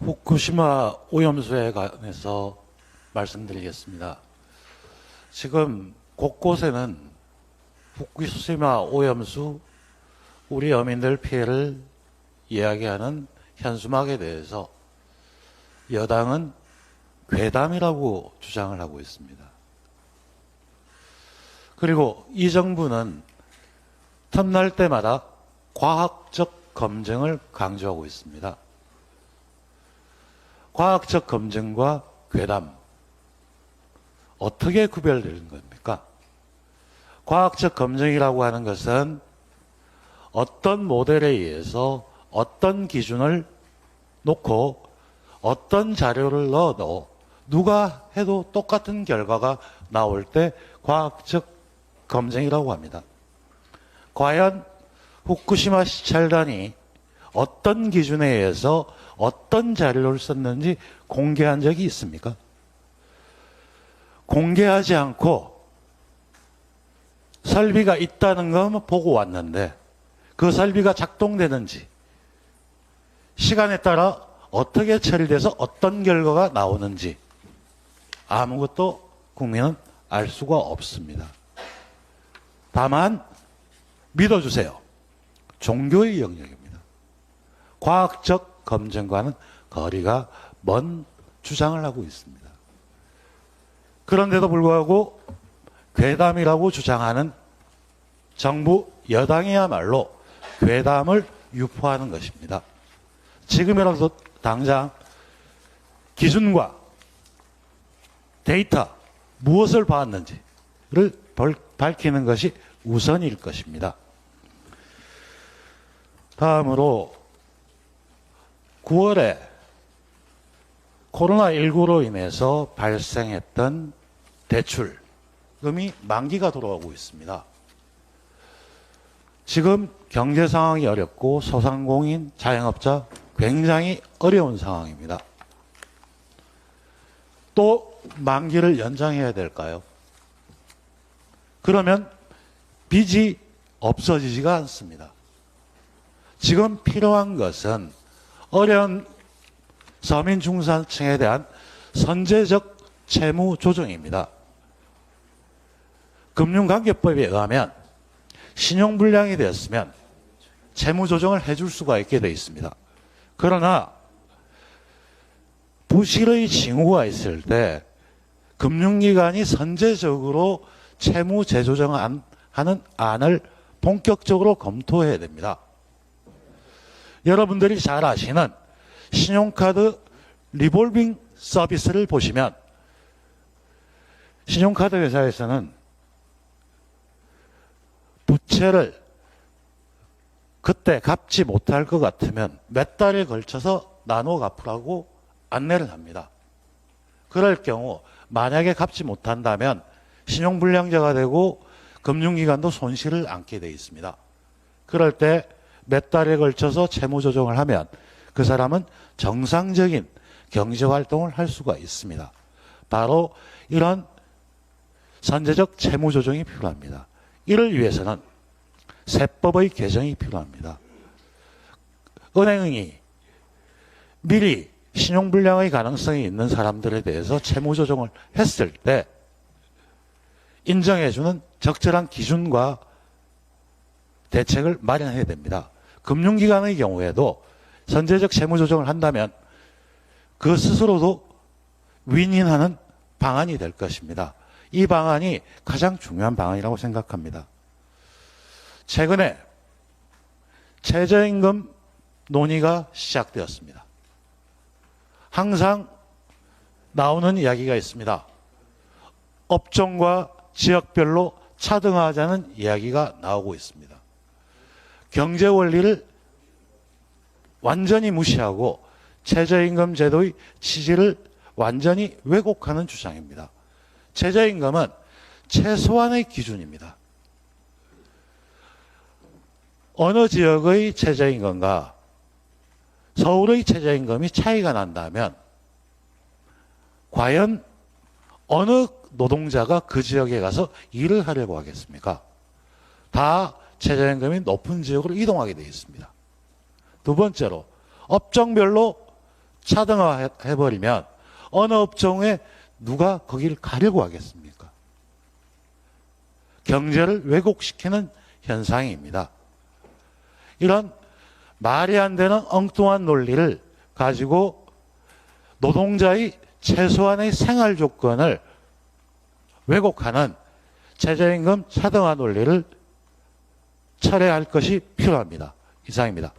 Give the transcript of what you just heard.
후쿠시마 오염수에 관해서 말씀드리겠습니다. 지금 곳곳에는 후쿠시마 오염수 우리 어민들 피해를 이야기하는 현수막에 대해서 여당은 괴담이라고 주장을 하고 있습니다. 그리고 이 정부는 틈날 때마다 과학적 검증을 강조하고 있습니다. 과학적 검증과 괴담 어떻게 구별되는 겁니까? 과학적 검증이라고 하는 것은 어떤 모델에 의해서 어떤 기준을 놓고 어떤 자료를 넣어도 누가 해도 똑같은 결과가 나올 때 과학적 검증이라고 합니다. 과연 후쿠시마 시찰단이 어떤 기준에 의해서 어떤 자료를 썼는지 공개한 적이 있습니까? 공개하지 않고 설비가 있다는 것만 보고 왔는데 그 설비가 작동되는지 시간에 따라 어떻게 처리돼서 어떤 결과가 나오는지 아무것도 국민은 알 수가 없습니다. 다만 믿어주세요. 종교의 영역입니다. 과학적 검증과는 거리가 먼 주장을 하고 있습니다. 그런데도 불구하고 괴담이라고 주장하는 정부 여당이야말로 괴담을 유포하는 것입니다. 지금이라도 당장 기준과 데이터 무엇을 봤는지를 벌- 밝히는 것이 우선일 것입니다. 다음으로 9월에 코로나19로 인해서 발생했던 대출금이 만기가 돌아오고 있습니다. 지금 경제 상황이 어렵고 소상공인, 자영업자 굉장히 어려운 상황입니다. 또 만기를 연장해야 될까요? 그러면 빚이 없어지지가 않습니다. 지금 필요한 것은 어려운 서민 중산층에 대한 선제적 채무 조정입니다. 금융관계법에 의하면 신용불량이 되었으면 채무 조정을 해줄 수가 있게 되어 있습니다. 그러나 부실의 징후가 있을 때 금융기관이 선제적으로 채무 재조정하는 안을 본격적으로 검토해야 됩니다. 여러분들이 잘 아시는 신용카드 리볼빙 서비스를 보시면 신용카드 회사에서는 부채를 그때 갚지 못할 것 같으면 몇 달에 걸쳐서 나눠 갚으라고 안내를 합니다. 그럴 경우 만약에 갚지 못한다면 신용불량자가 되고 금융기관도 손실을 안게 되어 있습니다. 그럴 때 몇 달에 걸쳐서 채무 조정을 하면 그 사람은 정상적인 경제 활동을 할 수가 있습니다. 바로 이런 선제적 채무 조정이 필요합니다. 이를 위해서는 세법의 개정이 필요합니다. 은행이 미리 신용불량의 가능성이 있는 사람들에 대해서 채무 조정을 했을 때 인정해주는 적절한 기준과 대책을 마련해야 됩니다. 금융기관의 경우에도 선제적 채무 조정을 한다면 그 스스로도 윈윈하는 방안이 될 것입니다. 이 방안이 가장 중요한 방안이라고 생각합니다. 최근에 최저임금 논의가 시작되었습니다. 항상 나오는 이야기가 있습니다. 업종과 지역별로 차등하자는 이야기가 나오고 있습니다. 경제 원리를 완전히 무시하고 최저임금 제도의 취지를 완전히 왜곡하는 주장입니다. 최저임금은 최소한의 기준입니다. 어느 지역의 최저임금과 서울의 최저임금이 차이가 난다면 과연 어느 노동자가 그 지역에 가서 일을 하려고 하겠습니까? 다 최저임금이 높은 지역으로 이동하게 되어 있습니다. 두 번째로 업종별로 차등화 해버리면 어느 업종에 누가 거기를 가려고 하겠습니까? 경제를 왜곡시키는 현상입니다. 이런 말이 안 되는 엉뚱한 논리를 가지고 노동자의 최소한의 생활 조건을 왜곡하는 최저임금 차등화 논리를 철회할 것이 필요합니다. 이상입니다.